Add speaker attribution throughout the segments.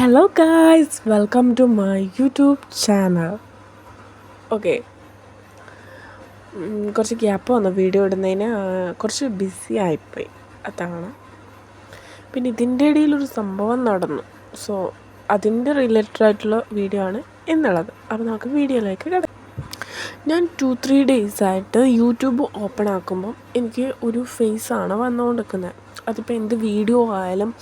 Speaker 1: Hello guys welcome to my YouTube channel okay കുറച്ച് gap വന്നു. Video ഇടുന്നതിന് കുറച്ച് ബിസി ആയിപ്പോയി. അതാണ്. പിന്നെ ഇതിന്റെ ഇടയിലൊരു സംഭവം നടന്നു. സോ അതിന്റെ റിലേറ്റഡ് ആയിട്ടുള്ള വീഡിയോ ആണ് എന്നുള്ളത് അപ്പോൾ നമുക്ക് വീഡിയോയിലേക്ക് കിടക്കാം. ഞാൻ ടു ത്രീ ഡേയ്സ് ആയിട്ട് യൂട്യൂബ് ഓപ്പൺ ആക്കുമ്പം എനിക്ക് ഒരു ഫേസ് ആണ് വന്നുകൊണ്ടിരിക്കുന്നത്. അതിപ്പോൾ എന്ത് വീഡിയോ ആയാലും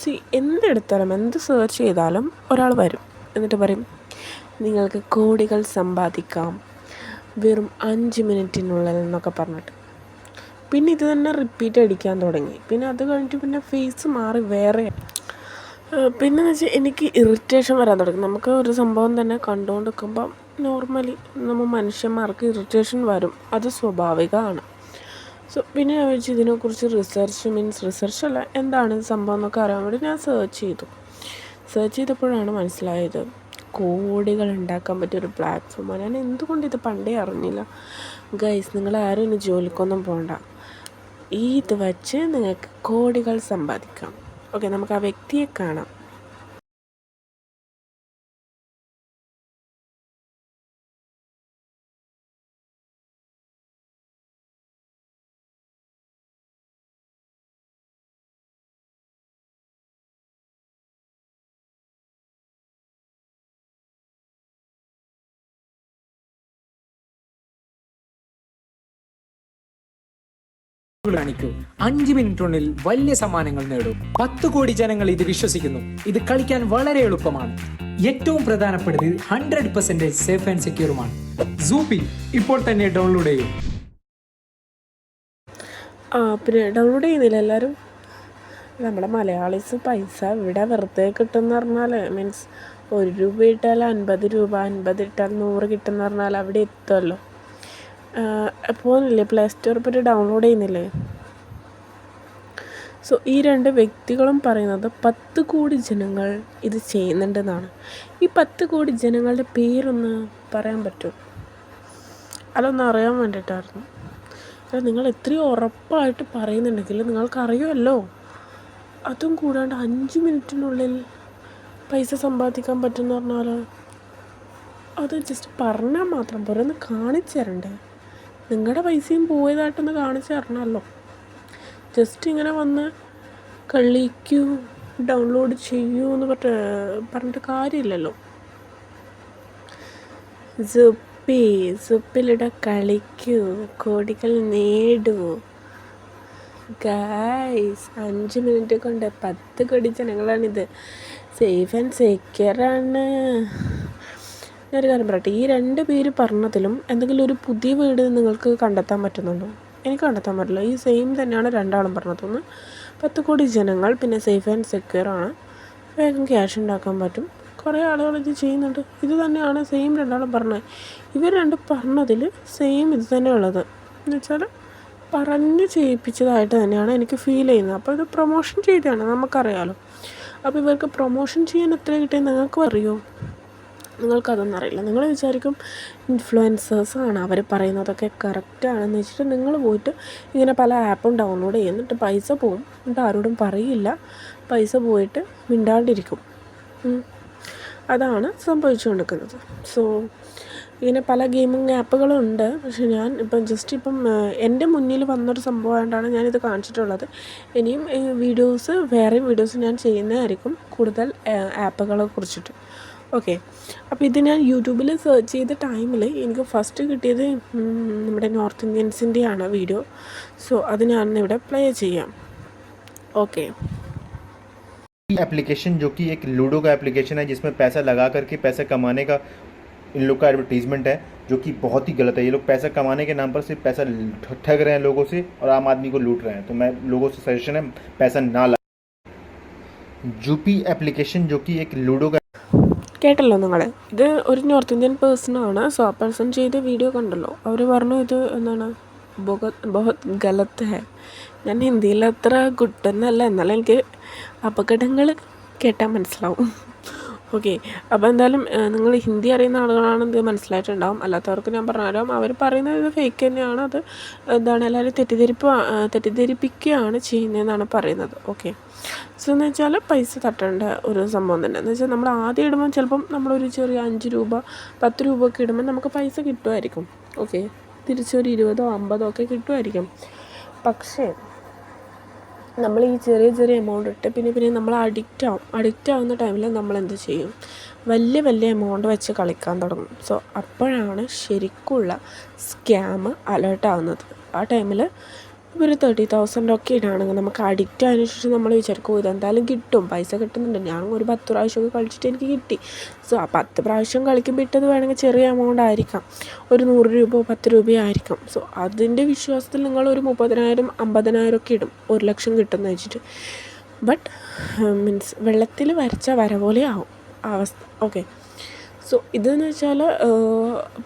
Speaker 1: സി എന്തെടുത്താലും എന്ത് സെർച്ച് ചെയ്താലും ഒരാൾ വരും. എന്നിട്ട് പറയും നിങ്ങൾക്ക് കോടികൾ സമ്പാദിക്കാം. വെറും അഞ്ച് മിനിറ്റിനുള്ളിൽ എന്നൊക്കെ പറഞ്ഞിട്ട്. പിന്നെ ഇത് തന്നെ റിപ്പീറ്റ് അടിക്കാൻ തുടങ്ങി. പിന്നെ അത് കഴിഞ്ഞിട്ട് പിന്നെ ഫേസ് മാറി വേറെ. പിന്നെ എന്ന് വെച്ചാൽ എനിക്ക് ഇറിറ്റേഷൻ വരാൻ തുടങ്ങി. നമുക്ക് ഒരു സംഭവം തന്നെ കണ്ടുകൊണ്ടിരിക്കുമ്പം നോർമലി നമ്മൾ മനുഷ്യന്മാർക്ക് ഇറിറ്റേഷൻ വരും. അത് സ്വാഭാവികമാണ്. സോ പിന്നെ ഞാൻ വെച്ച് ഇതിനെക്കുറിച്ച് റിസർച്ച് മീൻസ് റിസർച്ച് അല്ല എന്താണ് സംഭവം എന്നൊക്കെ അറിയാൻ വേണ്ടി ഞാൻ സെർച്ച് ചെയ്തു. സെർച്ച് ചെയ്തപ്പോഴാണ് മനസ്സിലായത് കോടികൾ ഉണ്ടാക്കാൻ പറ്റിയ ഒരു പ്ലാറ്റ്ഫോമാണ് ഞാൻ എന്തുകൊണ്ട് ഇത് പണ്ടേ അറിഞ്ഞില്ല? ഗൈസ് നിങ്ങൾ ആരും ഇനി ജോലിക്കൊന്നും പോകണ്ട ഈ ഇത് വച്ച് നിങ്ങൾക്ക് കോടികൾ സമ്പാദിക്കാം. ഓക്കെ നമുക്ക് ആ വ്യക്തിയെ കാണാം.
Speaker 2: കാണിക്കൂ അഞ്ച് മിനിറ്റിനുള്ളിൽ വലിയ സമ്മാനങ്ങൾ നേടൂ. പത്ത് കോടി ജനങ്ങൾ ഇത് വിശ്വസിക്കുന്നു. ഇത് കളിക്കാൻ വളരെ എളുപ്പമാണ്. ഏറ്റവും പ്രധാനപ്പെട്ടത് ഹൺഡ്രഡ് പെർസെന്റേജ് സേഫ് ആൻഡ് സെക്യൂറുമാണ് സൂപ്പി ഇപ്പോൾ തന്നെ ഡൗൺലോഡ് ചെയ്യൂ.
Speaker 1: ആ പിന്നെ ഡൗൺലോഡ് ചെയ്യുന്നില്ല എല്ലാവരും നമ്മുടെ മലയാളീസ് പൈസ ഇവിടെ വെറുതെ കിട്ടുമെന്ന് പറഞ്ഞാൽ മീൻസ് ഒരു രൂപ ഇട്ടാൽ അൻപത് രൂപ അൻപത് ഇട്ടാൽ നൂറ് കിട്ടുമെന്ന് പറഞ്ഞാൽ അവിടെ എത്തുമല്ലോ പോകുന്നില്ലേ പ്ലേ സ്റ്റോർ പറ്റി ഡൗൺലോഡ് ചെയ്യുന്നില്ലേ? സോ ഈ രണ്ട് വ്യക്തികളും പറയുന്നത് പത്ത് കോടി ജനങ്ങൾ ഇത് ചെയ്യുന്നുണ്ടെന്നാണ്. ഈ പത്ത് കോടി ജനങ്ങളുടെ പേരൊന്ന് പറയാൻ പറ്റുമോ അതൊന്ന് അറിയാൻ വേണ്ടിയിട്ടായിരുന്നു. അല്ല നിങ്ങൾ എത്രയും ഉറപ്പായിട്ട് പറയുന്നുണ്ടെങ്കിൽ നിങ്ങൾക്കറിയുമല്ലോ? അതും കൂടാണ്ട് അഞ്ച് മിനിറ്റിനുള്ളിൽ പൈസ സമ്പാദിക്കാൻ പറ്റുമെന്ന് പറഞ്ഞാൽ അത് ജസ്റ്റ് പറഞ്ഞാൽ മാത്രം പോരെ ഒന്ന് കാണിച്ചു തരണ്ടേ? നിങ്ങളുടെ പൈസയും പോയതായിട്ടൊന്ന് കാണിച്ചു തരണമല്ലോ ജസ്റ്റ് ഇങ്ങനെ വന്ന് കളിക്കൂ ഡൗൺലോഡ് ചെയ്യൂ എന്ന് പറഞ്ഞ പറഞ്ഞിട്ട് കാര്യമില്ലല്ലോ. സുപ്പി സുപ്പിലിടെ കളിക്കൂ കോടികൾ നേടൂ. ഗായ്സ് അഞ്ച് മിനിറ്റ് കൊണ്ട് പത്ത് കോടി ജനങ്ങളാണിത്. സേഫ് ആൻഡ് സെക്യൂറാണ് ഞാനൊരു കാര്യം പറയട്ടെ. ഈ രണ്ട് പേര് പറഞ്ഞതിലും എന്തെങ്കിലും ഒരു പുതിയ വീട് നിങ്ങൾക്ക് കണ്ടെത്താൻ പറ്റുന്നുണ്ടോ? എനിക്ക് കണ്ടെത്താൻ പറ്റില്ല. ഈ സെയിം തന്നെയാണ് രണ്ടാളും പറഞ്ഞത്. ഒന്ന് പത്ത് കോടി ജനങ്ങൾ പിന്നെ സേഫ് ആൻഡ് സെക്യൂർ ആണ്. വേഗം ക്യാഷ് ഉണ്ടാക്കാൻ പറ്റും. കുറേ ആളുകൾ ഇത് ചെയ്യുന്നുണ്ട്. ഇത് തന്നെയാണ് സെയിം രണ്ടാളും പറഞ്ഞത്. ഇവർ രണ്ട് പറഞ്ഞതിൽ സെയിം ഇത് തന്നെ ഉള്ളത്. എന്ന് വെച്ചാൽ പറഞ്ഞ് ചെയ്യിപ്പിച്ചതായിട്ട് തന്നെയാണ് എനിക്ക് ഫീൽ ചെയ്യുന്നത്. അപ്പോൾ ഇത് പ്രൊമോഷൻ ചെയ്തതാണ്. നമുക്കറിയാമല്ലോ അപ്പോൾ ഇവർക്ക് പ്രൊമോഷൻ ചെയ്യാൻ എത്ര കിട്ടിയെന്ന് നിങ്ങൾക്ക് അറിയോ? നിങ്ങൾക്കതൊന്നും അറിയില്ല നിങ്ങൾ വിചാരിക്കും ഇൻഫ്ലുവൻസേഴ്സ് ആണ് അവർ പറയുന്നതൊക്കെ കറക്റ്റാണെന്ന് വെച്ചിട്ട് നിങ്ങൾ പോയിട്ട് ഇങ്ങനെ പല ആപ്പും ഡൗൺലോഡ് ചെയ്യും. എന്നിട്ട് പൈസ പോകും എന്നിട്ട് ആരോടും പറയില്ല. പൈസ പോയിട്ട് മിണ്ടാണ്ടിരിക്കും. അതാണ് സംഭവിച്ചുകൊണ്ടിരിക്കുന്നത്. സോ ഇങ്ങനെ പല ഗെയിമിംഗ് ആപ്പുകളുണ്ട് പക്ഷെ ഞാൻ ഇപ്പം ജസ്റ്റ് ഇപ്പം എന്റെ മുന്നിൽ വന്നൊരു സംഭവമായിട്ടാണ് ഞാനിത് കാണിച്ചിട്ടുള്ളത്. ഇനിയും വീഡിയോസ് വേറെയും വീഡിയോസ് ഞാൻ ചെയ്യുന്നതായിരിക്കും കൂടുതൽ ആപ്പുകളെ കുറിച്ചിട്ട്. ഓക്കെ അപ്പോൾ ഇത് ഞാൻ യൂട്യൂബിൽ സെർച്ച് ചെയ്ത ടൈമിൽ എനിക്ക് ഫസ്റ്റ് കിട്ടിയത് ഉം, നമ്മുടെ നോർത്ത് ഇന്ത്യൻസിൻ്റെയാണ് വീഡിയോ സോ അത് ഞാൻ ഇവിടെ പ്ലേ ചെയ്യാം ഓക്കെ
Speaker 3: एप्लीकेशन जो कि एक लूडो का एप्लीकेशन है जिसमें पैसा लगा करके पैसा कमाने का इन लोग का एडवर्टीजमेंट है जो कि बहुत ही गलत है ये लोग पैसा कमाने के नाम पर सिर्फ पैसा ठ- ठग रहे हैं लोगों से और आम आदमी को लूट रहे हैं तो मैं लोगों से सजेशन है पैसा ना लगा जूपी एप्लीकेशन जो कि एक लूडो का
Speaker 1: കേട്ടല്ലോ നിങ്ങൾ ഇത് ഒരു നോർത്ത് ഇന്ത്യൻ പേഴ്സണാണ് സോ ആ പേഴ്സൺ ചെയ്ത വീഡിയോ കണ്ടല്ലോ. അവർ പറഞ്ഞു ഇത് എന്താണ്? ബൊഹത് ഗലത്ത് ഹെ. ഞാൻ ഹിന്ദിയിൽ അത്ര ഗുഡെന്നല്ല എന്നാലും എനിക്ക് അപകടങ്ങൾ കേട്ടാൽ മനസ്സിലാവും. ഓക്കെ അപ്പോൾ എന്തായാലും നിങ്ങൾ ഹിന്ദി അറിയുന്ന ആളുകളാണെന്ന് മനസ്സിലായിട്ടുണ്ടാവും. അല്ലാത്തവർക്ക് ഞാൻ പറഞ്ഞുതരാം. അവർ പറയുന്നത് ഇത് ഫേക്ക് തന്നെയാണ്. അത് എന്താണ് എല്ലാവരും തെറ്റിദ്ധരിപ്പ് തെറ്റിദ്ധരിപ്പിക്കുകയാണ് ചെയ്യുന്നതെന്നാണ് പറയുന്നത്. ഓക്കെ സോ എന്ന് വെച്ചാൽ പൈസ തട്ടേണ്ട ഒരു സംഭവം തന്നെ. എന്ന് വെച്ചാൽ നമ്മൾ ആദ്യം ഇടുമ്പോൾ ചിലപ്പം നമ്മളൊരു ചെറിയ അഞ്ച് രൂപ പത്ത് രൂപ ഒക്കെ ഇടുമ്പോൾ നമുക്ക് പൈസ കിട്ടുമായിരിക്കും. ഓക്കെ തിരിച്ചൊരു ഇരുപതോ അമ്പതോ ഒക്കെ കിട്ടുമായിരിക്കും. പക്ഷേ നമ്മൾ ഈ ചെറിയ ചെറിയ എമൗണ്ട് ഇട്ട് പിന്നെ പിന്നെ നമ്മൾ അഡിക്റ്റ് ആവും. അഡിക്റ്റ് ആവുന്ന ടൈമിൽ നമ്മൾ എന്ത് ചെയ്യും? വലിയ വലിയ എമൗണ്ട് വെച്ച് കളിക്കാൻ തുടങ്ങും. സോ അപ്പോഴാണ് ശരിക്കുള്ള സ്കാം അലേർട്ട് ആവുന്നത്. ആ ടൈമിൽ ഒരു തേർട്ടി തൗസൻഡ് ഒക്കെ ഇടുകയാണെങ്കിൽ നമുക്ക് അഡിക്റ്റ് ആയതിനു ശേഷം നമ്മൾ വിചാരിക്കും "ഓ, ഇതെന്തായാലും കിട്ടും പൈസ കിട്ടുന്നുണ്ട്. ഞാൻ ഒരു പത്ത് പ്രാവശ്യമൊക്കെ കളിച്ചിട്ട് എനിക്ക് കിട്ടി. സോ ആ പത്ത് പ്രാവശ്യം കളിക്കുമ്പോൾ ഇട്ടത് വേണമെങ്കിൽ ചെറിയ എമൗണ്ട് ആയിരിക്കാം. ഒരു നൂറ് രൂപ പത്ത് രൂപയോ ആയിരിക്കാം. സോ അതിന്റെ വിശ്വാസത്തിൽ നിങ്ങൾ ഒരു മുപ്പതിനായിരം അമ്പതിനായിരം ഒക്കെ ഇടും. ഒരു ലക്ഷം കിട്ടുമെന്ന് വെച്ചിട്ട്. ബട്ട് മീൻസ് വെള്ളത്തിൽ വരച്ച വര പോലെ ആവും. അവസ്ഥ ഓക്കെ സോ ഇതെന്ന് വെച്ചാൽ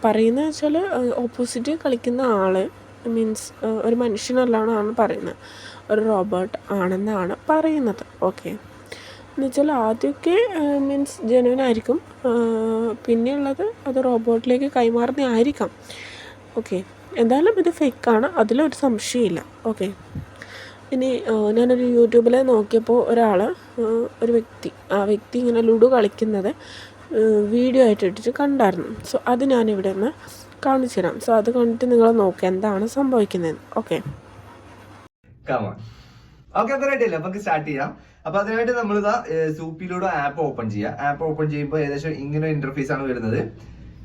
Speaker 1: പറയുന്നത് വെച്ചാൽ ഓപ്പോസിറ്റ് കളിക്കുന്ന ആൾ മീൻസ് ഒരു മനുഷ്യനല്ലാണെന്നാണ് പറയുന്നത്. ഒരു റോബോട്ട് ആണെന്നാണ് പറയുന്നത്. ഓക്കെ. എന്ന് വെച്ചാൽ ആദ്യമൊക്കെ മീൻസ് ജെനുവൻ പിന്നെയുള്ളത് അത് റോബോട്ടിലേക്ക് കൈമാറുന്ന ആയിരിക്കാം ഓക്കെ. എന്തായാലും ഇത് ഫേക്കാണ്. അതിലൊരു സംശയമില്ല. ഓക്കെ. ഇനി ഞാനൊരു യൂട്യൂബിൽ നോക്കിയപ്പോൾ ഒരാൾ ഒരു വ്യക്തി ആ വ്യക്തി ഇങ്ങനെ ലുഡു കളിക്കുന്നത് വീഡിയോ ആയിട്ട് ഇട്ടിട്ട് കണ്ടായിരുന്നു. സോ അത് ഞാനിവിടെ ഒന്ന് കാണിച്ചു തരാം സോ അത് കണ്ടിട്ട് നിങ്ങൾ നോക്കുക എന്താണ് സംഭവിക്കുന്നത് ഓക്കെ
Speaker 4: ഓക്കെ അത്ര ആയിട്ടില്ല നമുക്ക് സ്റ്റാർട്ട് ചെയ്യാം. അപ്പൊ അതിനായിട്ട് നമ്മൾ ഇതാ സൂപ്പിലൂടെ ആപ്പ് ഓപ്പൺ ചെയ്യാം. ആപ്പ് ഓപ്പൺ ചെയ്യുമ്പോൾ ഏകദേശം ഇങ്ങനെ ഇന്റർഫേസ് ആണ് വരുന്നത്.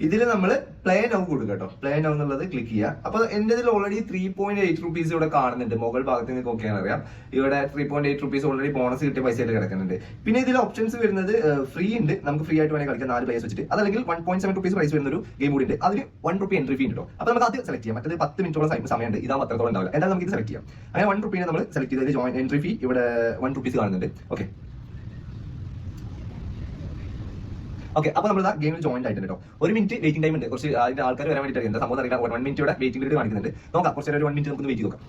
Speaker 4: ഇതിൽ നമ്മൾ പ്ലേ നൗ കൊടുക്കുക കേട്ടോ. പ്ലേ നൗ എന്നുള്ളത് ക്ലിക്ക് ചെയ്യുക അപ്പൊ എന്റെ ഇതിൽ already three point eight rupees ഇവിടെ കാണുന്നുണ്ട്. മുകൾ ഭാഗത്ത് നിന്ന് ഒക്കെ അറിയാം ഇവിടെ three point eight rupees already bonus കിട്ടിയ പൈസയിൽ കിടക്കുന്നുണ്ട്. പിന്നെ ഇതിൽ ഓപ്ഷൻസ് വരുന്നത് ഫ്രീ ഉണ്ട്. നമുക്ക് ഫ്രീ ആയിട്ട് വേണമെങ്കിൽ കളിക്കാം. നാല് പ്ലേസ് വെച്ചിട്ട്. അതല്ലെങ്കിൽ one point seven rupees prize വരുന്ന ഒരു ഗെയിം കൂടി ഉണ്ട്. അതിന് വൺ റുപ്പി എൻട്രി ഫീ ഉണ്ട് അപ്പൊ നമുക്ക് അത് സെലക്ട് ചെയ്യാം. മറ്റേത് പത്ത് മിനിറ്റോളം സമയം സമയമുണ്ട്. ഇതാ അത്രത്തോളം ഉണ്ടാവില്ല. എന്തായാലും നമുക്ക് ഇത് സെലക്ട് ചെയ്യാം. അങ്ങനെ വൺ റുപ്പീനെ നമ്മൾ സെലക്ട് ചെയ്തതിൽ ജോയിൻ എൻട്രി ഫീ ഇവിടെ വൺ റുപ്പീസ് കാണുന്നുണ്ട്. ഓക്കെ ഓക്കെ അപ്പൊ നമ്മൾ ഗെയിമിൽ ജോയിൻ ആയിട്ടുണ്ട് കേട്ടോ ഒരു മിനിറ്റ് വെയിറ്റിംഗ് ടൈം ഉണ്ട്. കുറച്ച് അതിന്റെ ആൾക്കാർ വരാൻ വേണ്ടിയിട്ട് എന്താ സംഭവം അറിയാം വൺ മിനിറ്റ് ഇവിടെ വെയിറ്റിംഗ് പീരീഡ് കാണിക്കുന്നുണ്ട്. നോക്കാം കുറച്ച് ഒരു വൺ മിനിറ്റ് നമുക്ക് വെയിറ്റ് നോക്കാം.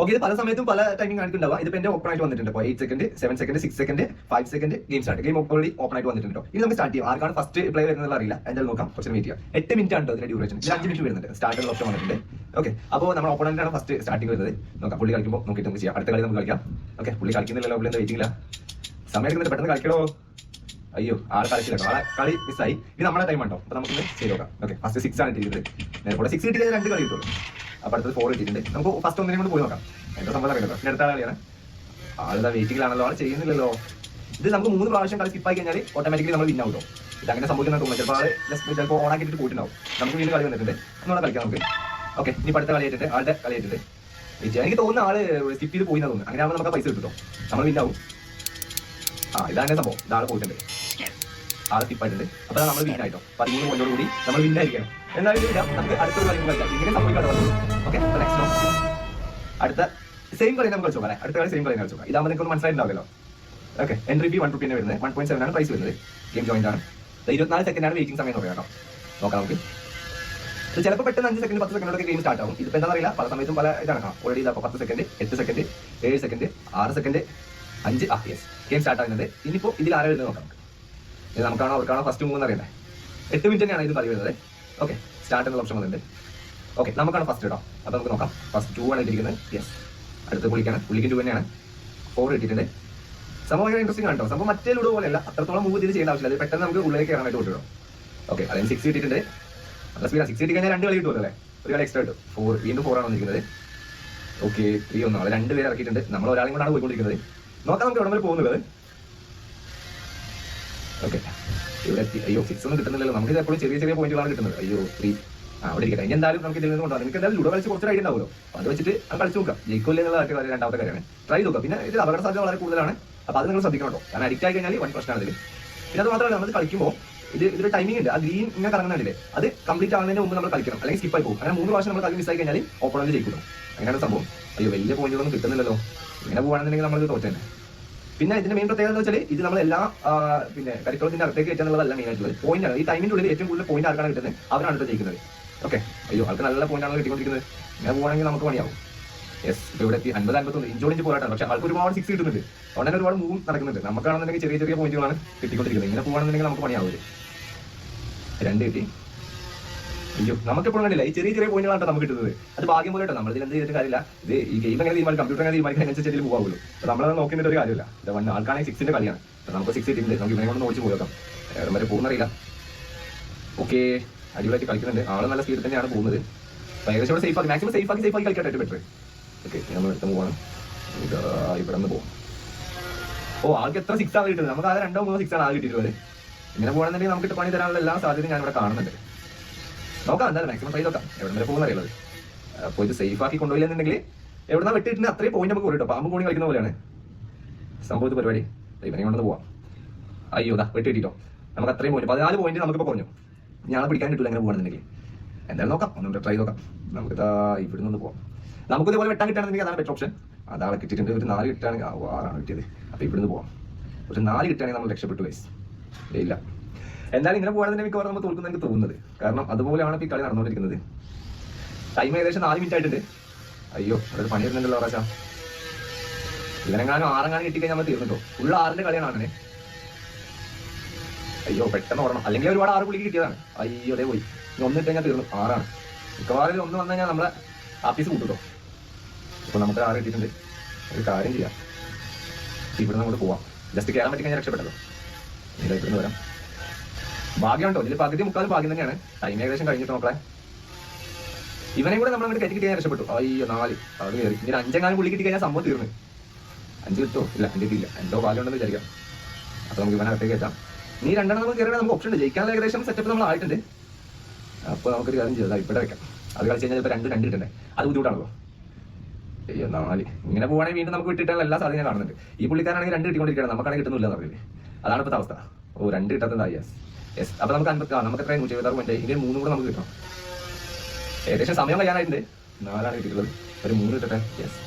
Speaker 4: ഓക്കെ ഇത് പല സമയത്തും പല ടൈമിംഗ് കാണിക്കുന്നുണ്ടാവുക. ഇതിപ്പോ എന്റെ ഓപ്പൺ ആയിട്ട് വന്നിട്ടുണ്ട് eight second seven second six second five second game start game already open ആയിട്ട് വന്നിട്ടുണ്ട്? ഇനി നമുക്ക് സ്റ്റാർട്ട് ചെയ്യാം. ആർക്കാണ് ഫസ്റ്റ് പ്ലേ വരുന്നത് അറിയില്ല. എന്തായാലും നോക്കാം. കുറച്ച് വെയിറ്റ് ചെയ്യാം. എട്ട് മിനിറ്റ് ആണ് അതിന്റെ ഡ്യൂറേഷൻ അഞ്ച് മിനിറ്റ് വരുന്നുണ്ട്. സ്റ്റാർട്ട് ഓപ്ഷൻ വന്നിട്ടുണ്ട്. ഓക്കെ അപ്പോൾ നമ്മുടെ ഓപ്പണന്റാണ് ഫസ്റ്റ് സ്റ്റാർട്ടിംഗ് വരുന്നത്. നോക്കാം പുള്ളി കളിക്കുമ്പോൾ നോക്കിയിട്ട് നമുക്ക് ചെയ്യാം. അടുത്ത കളി നമുക്ക് കളിക്കാം. ഓക്കെ പുള്ളി കളിക്കുന്നില്ലല്ലോ പുള്ളി എന്താ വെയിറ്റിംഗ് ഇല്ല. സമയം എടുക്കുന്നത് പെട്ടെന്ന് കളിക്കണോ? അയ്യോ ആൾ കളിച്ചില്ല. ആളെ കളി മിസ്സായി ഇത് നമ്മുടെ ടൈം ഉണ്ടോ അപ്പൊ നമുക്ക് ചെയ്ത് നോക്കാം. ഓക്കെ ഫസ്റ്റ് സിക്സ് ആണ് ഇട്ടിരിക്കുന്നത്. കൂടെ സിക്സ് കിട്ടിയാൽ രണ്ട് കളി കിട്ടുള്ളൂ. അപ്പൊ അടുത്തത് ഫോർ കിട്ടിയിട്ടുണ്ട് നമുക്ക് ഫസ്റ്റ് ഒന്നിനും കൂടി പോയി നോക്കാം. എന്താ സംഭവം അറിയാം പിന്നെ അടുത്ത കളിയാണ് ആളുടെ വെയിറ്റിംഗിലാണല്ലോ ആൾ ചെയ്യുന്നില്ലല്ലോ. ഇത് നമുക്ക് മൂന്ന് പ്രാവശ്യം കളി സ്കിപ്പ് ആയി കഴിഞ്ഞാൽ ഓട്ടോമാറ്റിക്കലി നമ്മൾ വിൻ ആവുമോ ഇത് അങ്ങനെ സംഭവിക്കുന്ന തോന്നുന്നു ചിലപ്പോൾ ആൾ ജസ്റ്റ് ചിലപ്പോൾ ഓൺ ആക്കിയിട്ട് കൂട്ടിണ്ടാവും. നമുക്ക് വീണ്ടും കളി വന്നിട്ടുണ്ട്. ഒന്നുകൂടെ കളിക്കാം നമുക്ക്. ഓക്കെ ഇനി അടുത്ത കളി ആയിട്ടുണ്ട്. ആളുടെ കളി ചെയ്യാം. എനിക്ക് തോന്നുന്ന ആൾ സ്കിപ്പ് ചെയ്ത് പോയി തോന്നുന്നു. അങ്ങനെ ആകുമ്പോൾ നമുക്ക് പൈസ കിട്ടും നമ്മൾ വിൻ ആവും. ആ ഇതാണ് സംഭവം. ഇതാൾ പോയിട്ടുണ്ട്. ആളെ സ്കിപ്പായിട്ടുണ്ട് അപ്പൊ നമ്മൾ വിൻ ആയിട്ടോ? പതിമൂന്ന് പോയിന്റോട് കൂടി നമ്മൾ വിൻ ആയിരിക്കണം. എന്നാലും ഇല്ല നമുക്ക് അടുത്തൊരു കളി കളിക്കാം. ഇങ്ങനെ സംഭവിക്കാതെ ഓക്കെ നെക്സ്റ്റ് അടുത്ത സെയിം കളി നമുക്ക് കളിച്ചോക്കാം അടുത്ത കളി സെയിം കളി കളിച്ചോക്കാം ഇതാകുമ്പോൾ നിങ്ങൾക്ക് മനസ്സിലായിട്ടുണ്ടാവില്ലല്ലോ ഓക്കെ എൻട്രി ബി വൺ റുപ്പിയാണ് വരുന്നത്. വൺ പോയിന്റ് സെവൻ ആണ് പ്രൈസ് വരുന്നത്. ഗെയിം ജോയിന്റ് ആണ്. ഇരുപത്തിനാല് സെക്കൻഡ് ആണ് വെയിറ്റിംഗ് സമയം നോക്കാം നോക്കാം നമുക്ക്. ചിലപ്പോൾ പെട്ടെന്ന് അഞ്ച് സെക്കൻഡ് പത്ത് സെക്കൻഡൊക്കെ ഗെയിം സ്റ്റാർട്ട് ആവും. ഇതിപ്പോൾ എന്താ അറിയില്ല പല സമയത്തും പല ഇതാണ്. ഓൾറെഡി ഇതാ പത്ത് സെക്കൻഡ് എട്ട് സെക്കൻഡ് ഏഴ് സെക്കൻഡ് ആറ് സെക്കൻഡ് അഞ്ച് ആ യെസ് ഗെയിം സ്റ്റാർട്ട് ആകുന്നത് ഇനിയിപ്പോൾ ഇതിൽ ആരെ വരുന്നത് നോക്കാം ഇത് നമുക്കാണോ അവർക്കാണോ ഫസ്റ്റ് മൂവ് അറിയണ്ടേ എട്ട് മിനിറ്റ് തന്നെയാണ് ഇത് വരുന്നത്. ഓക്കെ സ്റ്റാർട്ട് എന്നുള്ള ഓപ്ഷൻ വന്നിട്ടുണ്ട്. ഓക്കെ നമുക്കാണ് ഫസ്റ്റ് കേട്ടോ അപ്പോൾ നമുക്ക് നോക്കാം. ഫസ്റ്റ് ടു ആണ് ഇട്ടിരിക്കുന്നത്. യെസ് അടുത്ത പുള്ളിക്കാണ്. പുള്ളിക്ക് ടു തന്നെയാണ്. ഫോർ ഇട്ടിട്ടുണ്ട്. സംഭവം ഭയങ്കര ഇൻട്രസ്റ്റിംഗ് ആണ് കേട്ടോ സംഭവം മറ്റേ ലൂടെ പോലെയല്ല. അത്രത്തോളം മൂവ് ചെയ്ത് ചെയ്യേണ്ട ആവശ്യമില്ല. അത് പെട്ടെന്ന് നമുക്ക് ഉള്ളിലേക്ക് കയറാനായിട്ട് കൊണ്ടുവരും ഓക്കെ അതിന് സിക്സ് ഇട്ടിട്ടുണ്ട്. നല്ല സ്പീഡാണ് സിക്സ് ഇട്ടി കഴിഞ്ഞാൽ രണ്ട് കളി കിട്ടുമല്ലോ അല്ലേ? ഒരു കളി എക്സ്ട്രാ കിട്ടും. ഫോർ വീണ്ടും ഫോർ ആണ് വന്നിരിക്കുന്നത്. ഓക്കെ ത്രീ ഒന്നാണ് രണ്ട് പേര് ഇറക്കിയിട്ടുണ്ട്. നമ്മൾ ഒരാളെയും കൊണ്ടാണ് പോയിക്കൊണ്ടിരിക്കുന്നത്. നോക്കാം നമുക്ക് എവിടെ വരെ പോകുന്നത് ഓക്കെ ഇവിടെ അയ്യോ സിക്സ് ഒന്നും കിട്ടുന്നില്ലല്ലോ. നമുക്ക് ചിലപ്പോഴും ചെറിയ ചെറിയ പോയിന്റുകളാണ് കിട്ടുന്നത്. അയ്യോ ത്രീ അവിടെ ഇരിക്കട്ടെ. ഇനി എന്തായാലും നമുക്ക് ഇതിൽ നിന്ന് കൊണ്ടുപോകാം നിങ്ങൾക്ക് എന്തായാലും ലുഡോ കളിച്ച് കുറച്ച് ഐഡിയ ഉണ്ടാവുമല്ലോ. അത് വെച്ചിട്ട് അത് കളിച്ച് നോക്കാം. ജയിക്കില്ല എന്നുള്ള കാര്യം രണ്ടാമത്തെ കാര്യമാണ്. ട്രൈ നോക്കാം. പിന്നെ ഇത് അപകട സാധ്യത വളരെ കൂടുതലാണ്. അപ്പൊ അത് നിങ്ങൾ ശ്രദ്ധിക്കണം കാരണം അഡിക്റ്റ് ആയി കഴിഞ്ഞാൽ വൺ പ്രശ്നമാണ് ഇതിൽ പിന്നെ അത് മാത്രമല്ല നമ്മൾ കളിക്കുമ്പോൾ ഇത് ഇതൊരു ടൈമിംഗ് ഉണ്ട്. ആ ഗ്രീൻ ഇങ്ങനെ കറങ്ങുന്നുണ്ടല്ലേ അത് കംപ്ലീറ്റ് ആവുന്നതിന് മുമ്പ് നമ്മൾ കളിക്കണം. അല്ലെങ്കിൽ സ്കിപ്പ് ആയി പോകും. അങ്ങനെ മൂന്ന് പ്രാവശ്യം നമ്മൾ കളി മിസ് ആയി കഴിഞ്ഞാൽ ഓപ്പണന്റ് ജയിക്കുന്നു അങ്ങനെയാണ് സംഭവം. അയ്യോ വലിയ പോയിന്റുകളൊന്നും കിട്ടുന്നില്ലല്ലോ. ഇങ്ങനെ പോകുകയാണെന്നുണ്ടെങ്കിൽ നമ്മൾ തോറ്റന്നെ പിന്നെ ഇതിന്റെ മെയിൻ പ്രത്യേകത എന്ന് വെച്ചാൽ ഇത് നമ്മൾ എല്ലാ പിന്നെ കരിക്കുളത്തിന്റെ അകത്തേക്ക് കയറ്റുന്നുള്ളതല്ല മെയിൻ ആയിട്ടുള്ളത്. പോയിന്റ് ആണ്. ഈ ടൈമിന്റെ ഉള്ളിൽ ഏറ്റവും കൂടുതൽ പോയിന്റ് ആർക്കാണ് കിട്ടുന്നത്? അവരാണ് അടുത്ത് ജയിക്കുന്നത്. ഓക്കെ അയ്യോ ആൾക്ക് നല്ല പോയിന്റ് ആണ് കിട്ടിക്കൊണ്ടിരിക്കുന്നത്. ഇങ്ങനെ പോകണമെങ്കിൽ നമുക്ക് പണിയാവും. യെസ് ഇപ്പൊ ഇവിടെ എത്തി. അൻപത് അൻപത്തൊന്ന്. ഇഞ്ചോടിഞ്ച് പോരാട്ടാണ് പക്ഷെ ആൾക്ക് ഒരുപാട് സിക്സ് കിട്ടുന്നുണ്ട്. അതുകൊണ്ട് തന്നെ ഒരുപാട് മൂവ് നടക്കുന്നുണ്ട്. നമുക്കാണെന്നുണ്ടെങ്കിൽ ചെറിയ ചെറിയ പോയിന്റുകളാണ് കിട്ടിക്കൊണ്ടിരിക്കുന്നത്. ഇങ്ങനെ പോകുകയാണെന്നുണ്ടെങ്കിൽ നമുക്ക് പണിയാവും രണ്ട് കിട്ടി. അയ്യോ നമുക്ക് എപ്പോഴും കണ്ടില്ല. ഈ ചെറിയ ചെറിയ പോയിന്റുകളാണ് നമുക്ക് കിട്ടുന്നത് അത് ഭാഗ്യം പോലെ നമ്മൾ ഇതിൽ എന്ത് ചെയ്തിട്ട് കാര്യമില്ല. ഇത് ഈ ഗെയിം എങ്ങനെ തീരുമാനം കമ്പ്യൂട്ടർ എങ്ങനെ തീരുമാനിക്കാൻ അനുസരിച്ച് ഇതിൽ പോകാവുള്ളൂ അപ്പോൾ നമ്മളത് നോക്കിയിട്ട് ഒരു കാര്യമില്ല. ഇത് വൺ ആൾക്കാണെങ്കിൽ സിക്സിന്റെ കളിയാണ്. നമുക്ക് സിക്സ് കിട്ടിയിട്ടുണ്ട് നമുക്ക് ഇവനെ കൊണ്ട് ഓടിച്ച് പോയേക്കാം. വരെ പോകുന്നറിയില്ല ഓക്കെ അടിപൊളിയായിട്ട് കളിക്കുന്നുണ്ട്. ആൾ നല്ല സ്പീഡിൽ തന്നെയാണ് പോകുന്നത്. ഏകദേശം ഇവിടെ സേഫ് ആക്കി. മാക്സിമം സേഫ് ആക്കി സേഫ് ആക്കി കളിക്കട്ടെ ബെറ്റർ ഓക്കെ നമ്മൾ എടുത്ത് പോവാണ് ഇതാ ഇവിടെ നിന്ന് പോകും ഓ ആൾക്ക് എത്ര സിക്സ് ആണ് കിട്ടുന്നത്? നമുക്ക് ആകെ രണ്ടോ മൂന്നോ സിക്സ് ആണ് ആകെ കിട്ടിയിട്ടുള്ളത്. ഇങ്ങനെ പോകണമെന്നുണ്ടെങ്കിൽ നമുക്ക് പണി തരാനുള്ള എല്ലാ സാധ്യതയും ഞാൻ ഇവിടെ കാണുന്നുണ്ട്. നോക്കാം എന്തായാലും മാക്സിമം ട്രൈ നോക്കാം എവിടെ വരെ പോകുന്ന അറിയുള്ളത് അപ്പോൾ ഇത് സേഫ് ആക്കി കൊണ്ടുപോയില്ലെന്നുണ്ടെങ്കിൽ എവിടുന്ന വെട്ടിയിട്ട് അത്രയും പോയിന്റ് നമുക്ക് കുറയും പാമ്പ് കൂടി കളിക്കുന്ന പോലെയാണ്. സംഭവത്ത് പരിപാടി. ഇവനെ കൊണ്ടു പോവാം. അയ്യോ ദാ വെട്ടിട്ടിട്ടോ നമുക്ക് അത്രയും പോയിന്റ് പതിനാല് പോയിന്റ് നമുക്കിപ്പോൾ കുറഞ്ഞു. ഞാൻ പിടിക്കാൻ കിട്ടില്ല എങ്ങനെ പോകണമെന്നുണ്ടെങ്കിൽ എന്തായാലും നോക്കാം. ഒന്നും ട്രൈ നോക്കാം. നമുക്ക് ഇതാ ഇവിടെ നിന്ന് പോവാം. നമുക്ക് ഇതുപോലെ വെട്ടാൻ കിട്ടുകയാണെന്നുണ്ടെങ്കിൽ അതാണ് ബെറ്റർ ഓപ്ഷൻ അതാളെ കിട്ടിയിട്ടുണ്ട്. ഒരു നാല് കിട്ടുകയാണെങ്കിൽ ആറാണ് കിട്ടിയത്. അപ്പോൾ ഇവിടുന്ന് പോവാം. ഒരു നാല് കിട്ടുകയാണെങ്കിൽ നമ്മൾ രക്ഷപ്പെട്ടു വയസ്സ് ഇല്ല. എന്തായാലും ഇങ്ങനെ പോകണമെന്ന് മിക്കവാറും നമ്മൾ തോൽക്കുന്ന എനിക്ക് തോന്നുന്നത്. കാരണം അതുപോലെയാണ് ഈ കളി നടന്നുകൊണ്ടിരിക്കുന്നത്. ടൈം ഏകദേശം നാല് മിനിറ്റ് ആയിട്ടുണ്ട്. അയ്യോ അവിടെ പണി വരുന്നുണ്ടല്ലോ പ്രാശ ഇവനെങ്ങാനും ആറെങ്ങാനും കിട്ടിക്കഴിഞ്ഞാൽ നമ്മൾ തീർന്നിട്ടോ. ഉള്ള ആറിന്റെ കളിയാണ് അങ്ങനെ അയ്യോ പെട്ടെന്ന് ഓടണം. അല്ലെങ്കിൽ ഒരുപാട് ആറ് പുള്ളിക്ക് കിട്ടിയതാണ്. അയ്യോ അതേ പോയി. ഇനി ഒന്ന് ഇട്ട് കഴിഞ്ഞാൽ തീർന്നു. ആറാണ്. മിക്കവാറും ഒന്ന് വന്നു കഴിഞ്ഞാൽ നമ്മളെ ആഫീസ് കൂട്ടുട്ടോ ഇപ്പൊ നമുക്ക് ആറ് കിട്ടിയിട്ടുണ്ട്. ഒരു കാര്യം ചെയ്യാം. ഇവിടെ നമ്മൾ പോവാം. ജസ്റ്റ് കയറാൻ പറ്റി കഴിഞ്ഞാൽ രക്ഷപ്പെട്ടല്ലോ ഇവിടെ ഇവിടുന്ന് വരാം. ഭാഗ്യമുണ്ടോ? ഇതിൽ പകുതി മുക്കാലും ഭാഗ്യം തന്നെയാണ്. ടൈം ഏകദേശം കഴിഞ്ഞിട്ട് നോക്കളെ ഇവനെ കൂടെ നമ്മൾ അങ്ങോട്ട് കയറ്റി കിട്ടിയാൽ രക്ഷപ്പെട്ടു. അയ്യോ നാല്. അത് കയറി. ഇങ്ങനെ അഞ്ചെങ്ങാനും പുള്ളി കിട്ടി കഴിഞ്ഞാൽ സംഭവം തീർന്നു. അഞ്ച് കിട്ടോ? ഇല്ല അഞ്ച് കിട്ടിയില്ല. എന്തോ ഭാഗ്യം ഉണ്ടെന്ന് വിചാരിക്കാം. അപ്പൊ നമുക്ക് ഇവനെ അകത്തേക്ക് കയറ്റാം. നീ രണ്ടെണ്ണം നമുക്ക് കയറിയാൽ നമുക്ക് ഓപ്ഷൻ ഉണ്ട്. ജയിക്കാനുള്ള ഏകദേശം സെറ്റപ്പ് നമ്മൾ ആയിട്ടുണ്ട്. അപ്പൊ നമുക്കൊരു കാര്യം ചെയ്താൽ ഇവിടെ വെക്കാം. അത് കളിച്ച് കഴിഞ്ഞാൽ ഇപ്പൊ രണ്ട് രണ്ട് കിട്ടണ്ടേ? അത് ബുദ്ധിമുട്ടാണല്ലോ. അയ്യോ നാല്. ഇങ്ങനെ പോവാണെങ്കിൽ വീണ്ടും നമുക്ക് വിട്ടിട്ടുള്ള എല്ലാ ഞാൻ കാണുന്നുണ്ട്. ഈ പുള്ളിക്കാരാണെങ്കിൽ രണ്ട് കിട്ടിക്കൊണ്ടിരിക്കുകയാണ്. നമുക്കാണെങ്കിൽ കിട്ടുന്നില്ല എന്ന് പറഞ്ഞില്ലേ? അതാണ് ഇപ്പോഴത്തെ അവസ്ഥ. ഓ രണ്ട് കിട്ടാത്തതാ യെസ് യെസ് അപ്പൊ നമുക്ക് അൻപത്തി ആ, നമുക്ക് എത്ര നൂറ്റി എഴുപത്താറ് പോയിന്റ് ഒരു മൂന്ന് കൂടെ നമുക്ക് കിട്ടണം. ഏകദേശം സമയം കഴിയാനായിട്ടുണ്ട്. നാലാണ് കിട്ടിയിട്ടുള്ളത്. ഒരു മൂന്ന് കിട്ടട്ടെ? യെസ്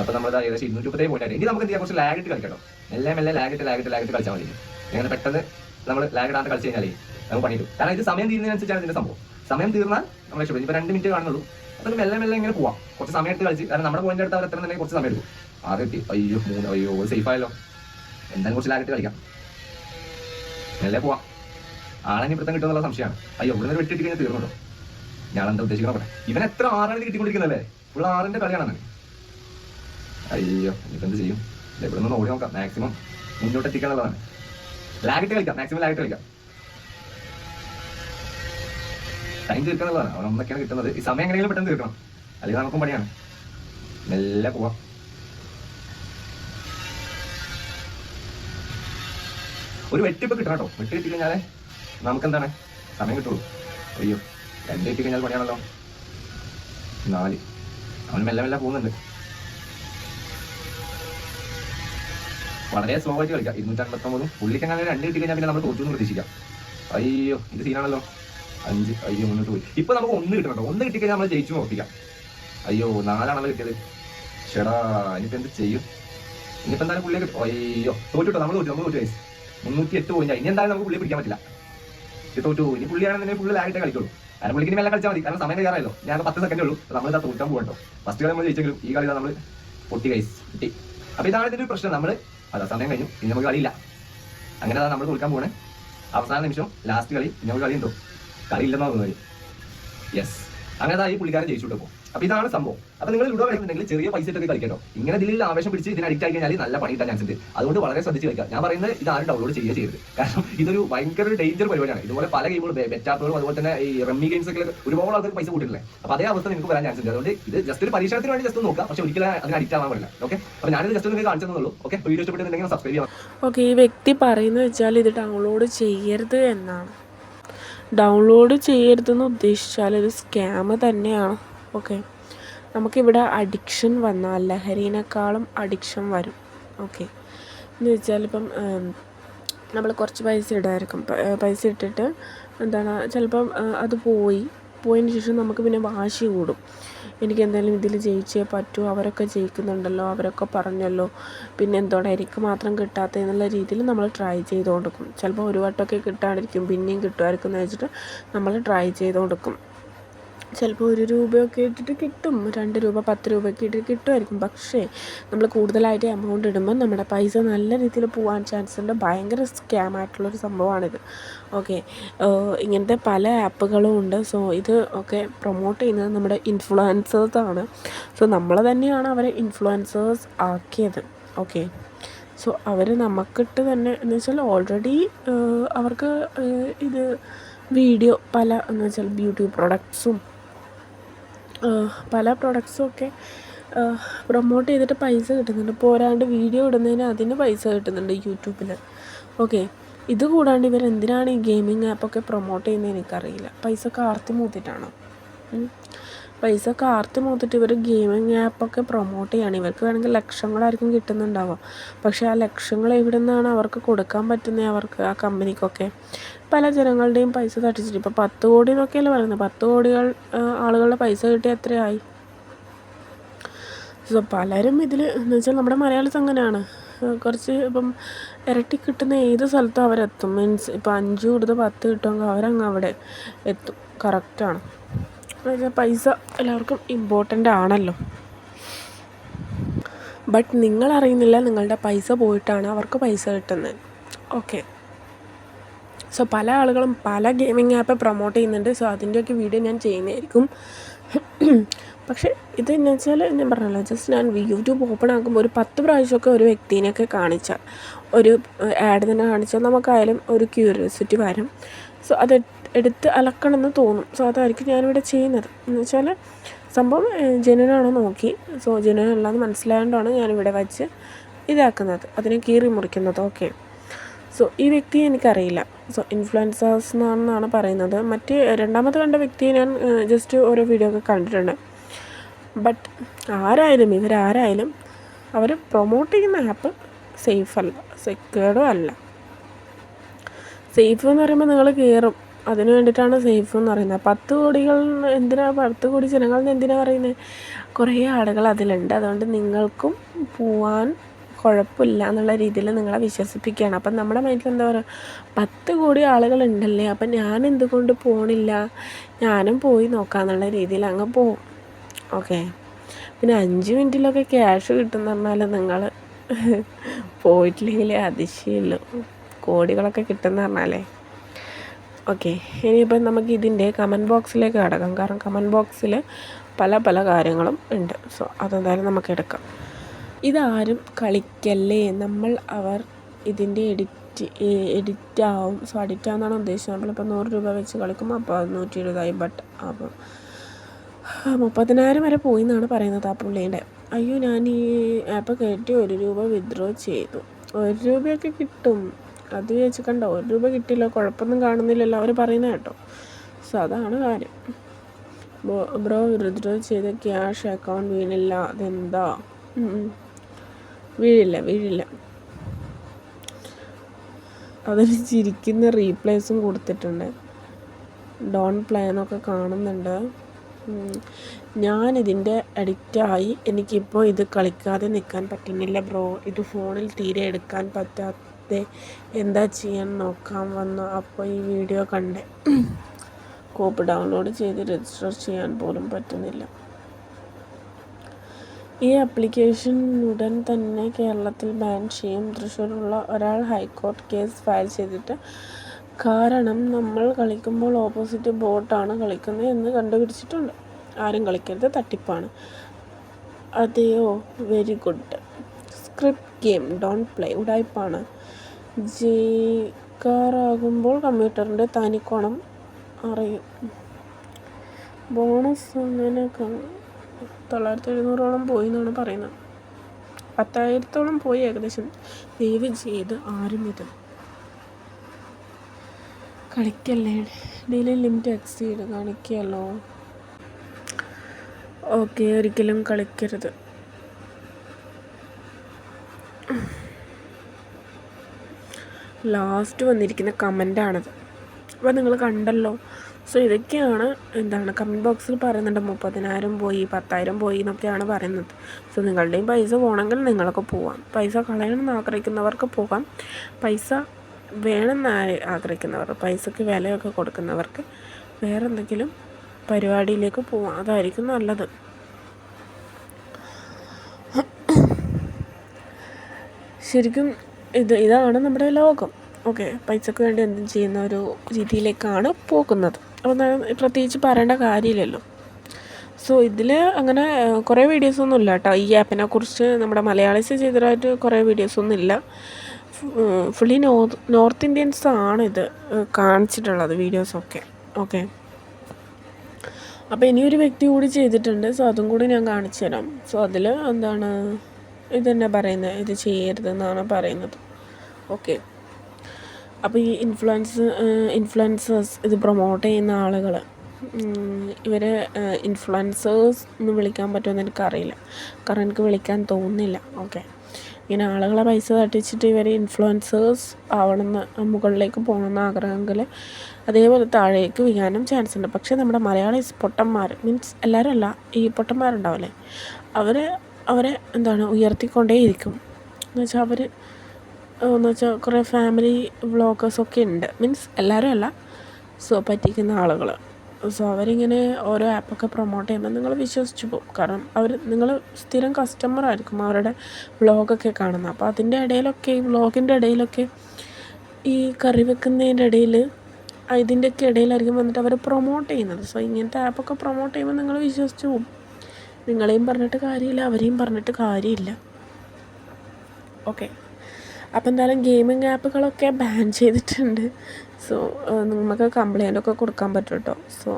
Speaker 4: അപ്പൊ നമ്മൾ ഏകദേശം ഇരുന്നൂറ്റി മുപ്പത്തേ പോയിന്റ് ഇനി നമുക്ക് എന്ത് കുറച്ച് ലാഗിട്ട് ഇട്ട് കളിക്കണം. എല്ലാം ലാഗിട്ട് ലാഗിട്ട് ലാഗിട്ട് ലാഗ് ഇട്ട് ലാഗ് ഇട്ട് കളിച്ചാൽ മതി. അങ്ങനെ പെട്ടെന്ന് നമ്മൾ ലാഗ് ഇടാണ്ട് കളിച്ച് കഴിഞ്ഞാലേ നമുക്ക് പണി കിട്ടും. കാരണം ഇത് സമയം തീരുന്നതിനനുസരിച്ചാണ് ഇതിന്റെ സംഭവം. സമയം തീർന്നാൽ നമ്മൾ രക്ഷപ്പെടും ഇപ്പൊ രണ്ട് മിനിറ്റ് കാണുന്നുള്ളൂ. അപ്പൊ മെല്ലെ മെല്ലെ ഇങ്ങനെ പോവാം. കുറച്ച് സമയം എടുത്ത് കളിച്ച് കാരണം നമ്മുടെ പോയിന്റ് എടുത്ത് അവർ തന്നെ കുറച്ച് സമയം എടുക്കും. ആറ് കിട്ടി. അയ്യോ മൂന്ന് അയ്യോ സേഫ് ആയല്ലോ. എന്തായാലും കുറച്ച് ലാഗിട്ട് കളിക്കാം. മെല്ലെ പോവാം. ആളെനി വൃത്തം കിട്ടുമെന്നുള്ള സംശയമാണ്. അയ്യോ ഇവിടെ നിന്ന് വെട്ടിട്ട് കഴിഞ്ഞാൽ തീർന്നുണ്ടോ ഞാൻ എന്താ ഉദ്ദേശിക്കണം പറ ഇവൻ എത്ര ആറാണ് കിട്ടിക്കൊണ്ടിരിക്കുന്നല്ലേ ഫുൾ ആറിന്റെ കളിയാണ് അവന്. അയ്യോ ഇനിയിപ്പോ എന്ത് ചെയ്യും ഇവിടെ നിന്ന് ഓടി നോക്കാം. മാക്സിമം മുന്നോട്ട് എത്തിക്കാനുള്ളതാണ് ലാഗിട്ട് കളിക്കാം. മാക്സിമം ലാഗിട്ട് കളിക്കാം. ടൈം തീർക്കാനുള്ളതാണ്. അവൻ ഒന്നൊക്കെയാണ് കിട്ടുന്നത്. ഈ സമയം എങ്ങനെയെങ്കിലും പെട്ടെന്ന് തീർക്കണം. അല്ലെങ്കിൽ നമുക്കും പണിയാണ്. മെല്ലെ പോവാം. ഒരു വെട്ടിപ്പ് കിട്ടണം കേട്ടോ. വെട്ടി കിട്ടി കഴിഞ്ഞാലേ നമുക്ക് എന്താണ് സമയം കിട്ടുള്ളൂ. അയ്യോ രണ്ട് കിട്ടി കഴിഞ്ഞാൽ പണിയാണല്ലോ. നാല്. അവൻ മെല്ലെ മെല്ലെ പോകുന്നുണ്ട്. വളരെ സ്ലോ ആയിട്ട് കളിക്കാം. ഇരുന്നൂറ്റി അൻപത്തൊമ്പതും പുള്ളിക്ക് അങ്ങനെ രണ്ട് കിട്ടി കഴിഞ്ഞാൽ പിന്നെ നമ്മൾ തോറ്റു പ്രതീക്ഷിക്കാം. അയ്യോ ഇത് സീനാണല്ലോ. അഞ്ച് അയ്യോ മുന്നോട്ട് പോയി. ഇപ്പൊ നമുക്ക് ഒന്ന് കിട്ടണം ഒന്ന് കിട്ടി കഴിഞ്ഞാൽ നമ്മൾ ജയിച്ചു നോക്കിക്കാം അയ്യോ നാലാണല്ലോ കിട്ടിയത്. ചേടാ ഇനിയിപ്പോ എന്ത് ചെയ്യും? ഇനിയിപ്പോ എന്തായാലും പുള്ളിയെ കിട്ടും അയ്യോ തോറ്റു നമ്മൾ തോറ്റു നമ്മൾ തോറ്റു. മുന്നൂറ്റി എട്ട് പോയിന്റ് ഇനി എന്തായാലും നമുക്ക് പുള്ളിയെ പിടിക്കാൻ പറ്റില്ല. ഇത് തോറ്റു ഇനി പുള്ളിയാണെന്നുണ്ടെങ്കിൽ പുള്ളി ലാഗിട്ടേ കളിക്കുള്ളൂ. കാരണം പുള്ളിക്ക് ഇനി മെല്ലെ കളിച്ചാൽ മതി. കാരണം സമയം കഴിയാറല്ലോ ഞാൻ പത്ത് സെക്കൻഡേ ഉള്ളൂ. നമ്മൾ ഇതാ തോറ്റാൻ പോകട്ടോ ഫസ്റ്റ് കളി നമ്മൾ ജയിച്ചെങ്കിലും ഈ കളി നമ്മൾ പൊട്ടി കൈസ് കിട്ടി. അപ്പൊ ഇതാണ് ഒരു പ്രശ്നം. നമ്മൾ അതാ സമയം കഴിഞ്ഞു. ഇനി നമുക്ക് കളിയില്ല. അങ്ങനെ അതാ നമ്മൾ തോൽക്കാൻ പോകണേ അവസാന നിമിഷം ലാസ്റ്റ് കളി. ഇനി നമുക്ക് കളി ഉണ്ടോ കളി യെസ് അങ്ങനെ അതാ ഈ പുള്ളിക്കാരൻ ജയിച്ചു കിട്ടും അപ്പൊ ഇതാണ് സംഭവം. അപ്പൊ നിങ്ങൾ ലുഡോ കളിക്കുന്നുണ്ടെങ്കിൽ ചെറിയ പൈസ ഇട്ടൊക്കെ കളിക്കണോ ഇങ്ങനെ ഇതിൽ ആവേശം പിടിച്ച് ഇതിന് അഡിക്റ്റ് ആയി കഴിഞ്ഞാൽ നല്ല പണി കിട്ടാൻ ചാൻസ് ഉണ്ട്. അതുകൊണ്ട് വളരെ ശ്രദ്ധിച്ച് കളിക്കുക. ഞാൻ പറയുന്നത് ഇത് ആരും ഡൗൺലോഡ് ചെയ്യുക ചെയ്യരുത്. കാരണം ഇതൊരു ഭയങ്കര ഒരു ഡേഞ്ചർ പരിപാടിയാണ്. ഇതുപോലെ പല ഗെയിമുകളും ബെറ്റാപ്പുകളും അതുപോലെ തന്നെ ഈ റമ്മി ഗെയിംസ് ഒക്കെ ഒരുപാട് ആൾക്കാർ പൈസ കൂട്ടിട്ടില്ലേ അപ്പൊ അതേ അവസ്ഥ നിങ്ങൾക്ക് വരാൻ ചാൻസ് ഉണ്ട്. അതുകൊണ്ട് ഇത് ജസ്റ്റ് ഒരു പരീക്ഷണത്തിന് വേണ്ടി ജസ്റ്റ് നോക്കുക. പക്ഷെ ഒരിക്കലും അതിന് അഡിക്റ്റ് ആവാൻ പറ്റില്ല ഓക്കെ അപ്പൊ ഞാനിത് ജസ്റ്റ് നിങ്ങൾക്ക് കാണിച്ചതെന്നുള്ളൂ ഓക്കെ വീഡിയോ ഇഷ്ടപ്പെട്ടിട്ടുണ്ടെങ്കിൽ സബ്സ്ക്രൈബ് ചെയ്യാം.
Speaker 1: ഓക്കെ ഈ വ്യക്തി പറയുന്നത് വെച്ചാൽ ഇത് ഡൗൺലോഡ് ചെയ്യരുത് എന്നാണ്. ഡൗൺലോഡ് ചെയ്യരുതെന്ന് ഉദ്ദേശിച്ചാൽ ഇത് സ്കാം തന്നെയാണ്. ഓക്കെ. നമുക്കിവിടെ അഡിക്ഷൻ വന്നാൽ ലഹരിനേക്കാളും അഡിക്ഷൻ വരും. ഓക്കെ. എന്ന് വെച്ചാൽ ഇപ്പം നമ്മൾ കുറച്ച് പൈസ ഇടായിരിക്കും. പൈസ ഇട്ടിട്ട് എന്താണ് ചിലപ്പം അത് പോയി. പോയതിന് ശേഷം നമുക്ക് പിന്നെ വാശി കൂടും. എനിക്ക് എന്തായാലും ഇതിൽ ജയിച്ചേ പറ്റൂ അവരൊക്കെ ജയിക്കുന്നുണ്ടല്ലോ അവരൊക്കെ പറഞ്ഞല്ലോ. പിന്നെ എന്തുകൊണ്ട് എനിക്ക് മാത്രം കിട്ടാത്ത എന്നുള്ള രീതിയിൽ നമ്മൾ ട്രൈ ചെയ്തുകൊടുക്കും. ചിലപ്പോൾ ഒരു വട്ടമൊക്കെ കിട്ടാണ്ടിരിക്കും പിന്നെയും കിട്ടുമായിരിക്കും എന്ന് വെച്ചിട്ട് നമ്മൾ ട്രൈ ചെയ്ത് കൊടുക്കും ചിലപ്പോൾ ഒരു രൂപയൊക്കെ ഇട്ടിട്ട് കിട്ടും. രണ്ട് രൂപ പത്ത് രൂപയൊക്കെ ഇട്ടിട്ട് കിട്ടുമായിരിക്കും. പക്ഷേ നമ്മൾ കൂടുതലായിട്ട് എമൗണ്ട് ഇടുമ്പോൾ നമ്മുടെ പൈസ നല്ല രീതിയിൽ പോകാൻ ചാൻസ് ഉണ്ട്. ഭയങ്കര സ്കാം ആയിട്ടുള്ളൊരു സംഭവമാണിത്. ഓക്കെ ഇങ്ങനത്തെ പല ആപ്പുകളും ഉണ്ട്. സോ ഇത് ഒക്കെ പ്രൊമോട്ട് ചെയ്യുന്നത് നമ്മുടെ ഇൻഫ്ലുവൻസേഴ്സാണ് സോ നമ്മൾ തന്നെയാണ് അവരെ ഇൻഫ്ലുവൻസേഴ്സ് ആക്കിയത്. ഓക്കെ സോ അവർ നമുക്കിട്ട് തന്നെ എന്ന് വെച്ചാൽ ഓൾറെഡി അവർക്ക് ഇത് വീഡിയോ പല എന്ന് വെച്ചാൽ ബ്യൂട്ടി പ്രൊഡക്ട്സും പല പ്രൊഡക്ട്സും ഒക്കെ പ്രൊമോട്ട് ചെയ്തിട്ട് പൈസ കിട്ടുന്നുണ്ട്. പോരാണ്ട് വീഡിയോ ഇടുന്നതിന് അതിന് പൈസ കിട്ടുന്നുണ്ട് യൂട്യൂബിൽ ഓക്കെ ഇത് കൂടാണ്ട് ഇവർ എന്തിനാണ് ഈ ഗെയിമിംഗ് ആപ്പൊക്കെ പ്രൊമോട്ട് ചെയ്യുന്നത് എനിക്കറിയില്ല. പൈസ കാർത്തി മൂത്തിട്ടാണോ? പൈസ കാർത്തി മൂത്തിട്ട് ഇവർ ഗെയിമിംഗ് ആപ്പൊക്കെ പ്രൊമോട്ട് ചെയ്യാണ്. ഇവർക്ക് വേണമെങ്കിൽ ലക്ഷങ്ങളായിരിക്കും കിട്ടുന്നുണ്ടാവുക. പക്ഷെ ആ ലക്ഷങ്ങൾ എവിടെ നിന്നാണ് അവർക്ക് കൊടുക്കാൻ പറ്റുന്നത് അവർക്ക് ആ കമ്പനിക്കൊക്കെ? പല ജനങ്ങളുടെയും പൈസ തട്ടിച്ചിട്ട്. ഇപ്പോൾ പത്ത് കോടി എന്നൊക്കെയല്ലേ പറയുന്നത്. പത്ത് കോടികൾ ആളുകളുടെ പൈസ കിട്ടി എത്രയായി? സോ പലരും ഇതിൽ എന്ന് വെച്ചാൽ നമ്മുടെ മലയാളി അങ്ങനെയാണ് കുറച്ച് ഇപ്പം ഇരട്ടി കിട്ടുന്ന ഏത് സ്ഥലത്തും അവരെത്തും. മീൻസ് ഇപ്പം അഞ്ച് കൊടുത്ത് പത്ത് കിട്ടുമെങ്കിൽ അവരങ്ങ് അവിടെ എത്തും. കറക്റ്റാണ്. എന്നുവെച്ചാൽ പൈസ എല്ലാവർക്കും ഇമ്പോർട്ടന്റ് ആണല്ലോ. ബട്ട് നിങ്ങൾ അറിയുന്നില്ല നിങ്ങളുടെ പൈസ പോയിട്ടാണ് അവർക്ക് പൈസ കിട്ടുന്നത്. ഓക്കെ സോ പല ആളുകളും പല ഗെയിമിംഗ് ആപ്പ് പ്രൊമോട്ട് ചെയ്യുന്നുണ്ട്. സോ അതിന്റെയൊക്കെ വീഡിയോ ഞാൻ ചെയ്യുന്നതായിരിക്കും. പക്ഷേ ഇത് എന്ന് വെച്ചാൽ ഞാൻ പറഞ്ഞല്ലോ ജസ്റ്റ് ഞാൻ യൂട്യൂബ് ഓപ്പൺ ആക്കുമ്പോൾ ഒരു പത്ത് പ്രാവശ്യമൊക്കെ ഒരു വ്യക്തിനെയൊക്കെ കാണിച്ചാൽ ഒരു ആഡ് തന്നെ കാണിച്ചാൽ നമുക്കായാലും ഒരു ക്യൂരിയോസിറ്റി വരും. സോ അത് എടുത്ത് അലക്കണമെന്ന് തോന്നും. സോ അതായിരിക്കും ഞാനിവിടെ ചെയ്യുന്നത്. എന്ന് വെച്ചാൽ സംഭവം ജനുവനാണോ നോക്കി. സോ ജെനുവൻ മനസ്സിലായതുകൊണ്ടാണ് ഞാനിവിടെ വച്ച് ഇതാക്കുന്നത്. അതിനെ കീറി മുറിക്കുന്നത്. ഓക്കെ സോ ഈ വ്യക്തിയെ എനിക്കറിയില്ല. സോ ഇൻഫ്ലുവൻസേഴ്സ് എന്നാണെന്നാണ് പറയുന്നത്. മറ്റ് രണ്ടാമത് കണ്ട വ്യക്തിയെ ഞാൻ ജസ്റ്റ് ഓരോ വീഡിയോ ഒക്കെ കണ്ടിട്ടുണ്ട്. ബട്ട് ആരായാലും ഇവരാരായാലും അവർ പ്രൊമോട്ട് ചെയ്യുന്ന ആപ്പ് സേഫ് അല്ല. സെക്യൂർഡും അല്ല. സേഫ് എന്ന് പറയുമ്പോൾ നിങ്ങൾ കയറും അതിന് വേണ്ടിയിട്ടാണ് സേഫ് എന്ന് പറയുന്നത്. പത്ത് കോടികൾ എന്തിനാ പത്ത് കോടി ജനങ്ങൾ എന്തിനാ പറയുന്നത് കുറേ ആളുകൾ അതിലുണ്ട്. അതുകൊണ്ട് നിങ്ങൾക്കും പോവാൻ കുഴപ്പമില്ല എന്നുള്ള രീതിയിൽ നിങ്ങളെ വിശ്വസിപ്പിക്കുകയാണ്. അപ്പം നമ്മുടെ മൈൻഡിൽ എന്താ പറയുക? പത്ത് കോടി ആളുകളുണ്ടല്ലേ അപ്പം ഞാൻ എന്തുകൊണ്ട് പോണില്ല? ഞാനും പോയി നോക്കാന്നുള്ള രീതിയിൽ അങ്ങ് പോവും. ഓക്കെ. പിന്നെ അഞ്ച് മിനിറ്റിലൊക്കെ ക്യാഷ് കിട്ടുമെന്ന് പറഞ്ഞാൽ നിങ്ങൾ പോയിട്ടില്ലെങ്കിൽ അതിശയമുള്ളൂ കോടികളൊക്കെ കിട്ടുമെന്ന് പറഞ്ഞാലേ. ഓക്കെ ഇനിയിപ്പം നമുക്ക് ഇതിന്റെ കമന്റ് ബോക്സിലേക്ക് കടക്കാം. കാരണം കമന്റ് ബോക്സിൽ പല പല കാര്യങ്ങളും ഉണ്ട്. സോ അതെന്തായാലും നമുക്ക് എടുക്കാം. ഇതാരും കളിക്കല്ലേ? നമ്മൾ അവർ ഇതിന്റെ എഡിറ്റ് എഡിറ്റ് ആവും. സോ എഡിറ്റ് ആവുന്നതാണ് ഉദ്ദേശിച്ചത് നമ്മളിപ്പോൾ നൂറ് രൂപ വെച്ച് കളിക്കും അപ്പോൾ നൂറ്റി എഴുപതായി ബട്ട് അപ്പം മുപ്പതിനായിരം വരെ പോയി എന്നാണ് പറയുന്നത് ആ പുള്ളിയുടെ അയ്യോ ഞാൻ ഈ ആപ്പ് കയറ്റി ഒരു രൂപ വിത്ഡ്രോ ചെയ്തു. ഒരു രൂപയൊക്കെ കിട്ടും. അത് വെച്ച് കണ്ടോ ഒരു രൂപ കിട്ടില്ല കുഴപ്പമൊന്നും കാണുന്നില്ലല്ലോ അവർ പറയുന്നത് കേട്ടോ. സോ അതാണ് കാര്യം. ബ്രോ വിദ്രോ ചെയ്ത ക്യാഷ് അക്കൗണ്ട് വീണില്ല അതെന്താ. വീഴില്ല വീഴില്ല. അതിന് ചിരിക്കുന്ന റീപ്ലേസും കൊടുത്തിട്ടുണ്ട്. ഡോൺ പ്ലേ എന്നൊക്കെ കാണുന്നുണ്ട്. ഞാനിതിന്റെ അഡിക്റ്റായി എനിക്കിപ്പോൾ ഇത് കളിക്കാതെ നിൽക്കാൻ പറ്റുന്നില്ല ബ്രോ. ഇത് ഫോണിൽ തീരെ എടുക്കാൻ പറ്റാതെ എന്താ ചെയ്യാൻ നോക്കാൻ വന്നു. അപ്പോൾ ഈ വീഡിയോ കണ്ടേ കോപ്പ് ഡൗൺലോഡ് ചെയ്ത് രജിസ്റ്റർ ചെയ്യാൻ പോലും പറ്റുന്നില്ല. ഈ ആപ്ലിക്കേഷൻ ഉടൻ തന്നെ കേരളത്തിൽ ബാൻ ചെയ്യും. തൃശ്ശൂരുള്ള ഒരാൾ ഹൈക്കോർട്ട് കേസ് ഫയൽ ചെയ്തിട്ട് കാരണം നമ്മൾ കളിക്കുമ്പോൾ ഓപ്പോസിറ്റ് ബോട്ടാണ് കളിക്കുന്നത് എന്ന് കണ്ടുപിടിച്ചിട്ടുണ്ട്. ആരും കളിക്കരുത് തട്ടിപ്പാണ്. അതെയോ very good script game don't play ഉടായ്പാണ്. ജയിക്കാറാകുമ്പോൾ കമ്പ്യൂട്ടറിന്റെ തനിക്കോണം അറിയും. ബോണസ് അങ്ങനെ തൊള്ളായിരത്തി എഴുന്നൂറോളം പോയി എന്നാണ് പറയുന്നത്. പത്തായിരത്തോളം പോയി ഏകദേശം. ദയവ് ചെയ്ത് ആരും ഇത് കളിക്കല്ലേ? Daily limit exceed. കാണിക്കുകയല്ലോ ഓക്കെ ഒരിക്കലും കളിക്കരുത്. ലാസ്റ്റ് വന്നിരിക്കുന്ന കമന്റാണത് അപ്പോൾ നിങ്ങൾ കണ്ടല്ലോ. സോ ഇതൊക്കെയാണ് എന്താണ് കമന്റ് ബോക്സിൽ പറയുന്നുണ്ട്. മുപ്പതിനായിരം പോയി പത്തായിരം പോയി എന്നൊക്കെയാണ് പറയുന്നത്. സോ നിങ്ങളുടെയും പൈസ പോകണമെങ്കിൽ നിങ്ങളൊക്കെ പോവാം. പൈസ കളയണമെന്ന് ആഗ്രഹിക്കുന്നവർക്ക് പോകാം പൈസ വേണമെന്ന് ആഗ്രഹിക്കുന്നവർ പൈസയ്ക്ക് വിലയൊക്കെ കൊടുക്കുന്നവർക്ക് വേറെ എന്തെങ്കിലും പരിപാടിയിലേക്ക് പോവാം. അതായിരിക്കും നല്ലത്. ശരിക്കും ഇത് ഇതാണ് നമ്മുടെ ലോകം. ഓക്കെ പൈസക്ക് വേണ്ടി എന്തും ചെയ്യുന്ന ഒരു രീതിയിലേക്കാണ് പോകുന്നത്. അപ്പോൾ പ്രത്യേകിച്ച് പറയേണ്ട കാര്യമില്ലല്ലോ. സോ ഇതിൽ അങ്ങനെ കുറേ വീഡിയോസൊന്നും ഇല്ല കേട്ടോ ഈ ആപ്പിനെ കുറിച്ച് നമ്മുടെ മലയാളീസ് ചെയ്തതായിട്ട് കുറേ വീഡിയോസൊന്നും ഇല്ല. ഫുള്ളി നോർത്ത് നോർത്ത് ഇന്ത്യൻസ് ആണ് ഇത് കാണിച്ചിട്ടുള്ളത് വീഡിയോസൊക്കെ ഓക്കെ. അപ്പോൾ ഇനിയൊരു വ്യക്തി കൂടി ചെയ്തിട്ടുണ്ട്. സോ അതും കൂടി ഞാൻ കാണിച്ചു തരാം. സോ അതിൽ എന്താണ്? ഇത് തന്നെ പറയുന്നത് ഇത് ചെയ്യരുതെന്നാണ് പറയുന്നത്. ഓക്കെ അപ്പോൾ ഈ ഇൻഫ്ലുവൻസ് ഇൻഫ്ലുവൻസേഴ്സ് ഇത് പ്രൊമോട്ട് ചെയ്യുന്ന ആളുകൾ ഇവരെ ഇൻഫ്ലുവൻസേഴ്സ് എന്ന് വിളിക്കാൻ പറ്റുമെന്ന് എനിക്കറിയില്ല. കാരണം എനിക്ക് വിളിക്കാൻ തോന്നുന്നില്ല. ഓക്കെ ഇങ്ങനെ ആളുകളെ പൈസ തട്ടിച്ചിട്ട് ഇവർ ഇൻഫ്ലുവൻസേഴ്സ് ആവണമെന്ന് മുകളിലേക്ക് പോകണമെന്ന് ആഗ്രഹമെങ്കിൽ അതേപോലെ താഴേക്ക് വീഴാനും ചാൻസ് ഉണ്ട്. പക്ഷേ നമ്മുടെ മലയാളീസ് പൊട്ടന്മാർ മീൻസ് എല്ലാവരും അല്ല ഈ പൊട്ടന്മാരുണ്ടാവില്ലേ അവർ അവരെ എന്താണ് ഉയർത്തിക്കൊണ്ടേയിരിക്കും. എന്ന് വെച്ചാൽ അവർ എന്ന് വെച്ചാൽ കുറേ ഫാമിലി വ്ളോഗേഴ്സൊക്കെ ഉണ്ട്. മീൻസ് എല്ലാവരും അല്ല സോ പറ്റിക്കുന്ന ആളുകൾ സോ അവരിങ്ങനെ ഓരോ ആപ്പൊക്കെ പ്രൊമോട്ട് ചെയ്യുമ്പോൾ നിങ്ങൾ വിശ്വസിച്ച് പോകും കാരണം അവർ നിങ്ങൾ സ്ഥിരം കസ്റ്റമർ ആയിരിക്കും അവരുടെ വ്ളോഗൊക്കെ കാണുന്നത് അപ്പോൾ അതിന്റെ ഇടയിലൊക്കെ ഈ വ്ളോഗിന്റെ ഇടയിലൊക്കെ ഈ കറി വെക്കുന്നതിന്റെ ഇടയിൽ ഇതിന്റെയൊക്കെ ഇടയിലായിരിക്കും വന്നിട്ട് അവർ പ്രൊമോട്ട് ചെയ്യുന്നത്. സോ ഇങ്ങനത്തെ ആപ്പൊക്കെ പ്രൊമോട്ട് ചെയ്യുമ്പോൾ നിങ്ങൾ വിശ്വസിച്ച് പോകും നിങ്ങളെയും പറഞ്ഞിട്ട് കാര്യമില്ല അവരെയും പറഞ്ഞിട്ട് കാര്യമില്ല. ഓക്കെ അപ്പോൾ എന്തായാലും ഗെയിമിംഗ് ആപ്പുകളൊക്കെ ബാൻ ചെയ്തിട്ടുണ്ട്. സോ നമുക്ക് കംപ്ലയിന്റ് ഒക്കെ കൊടുക്കാൻ പറ്റും കേട്ടോ സോ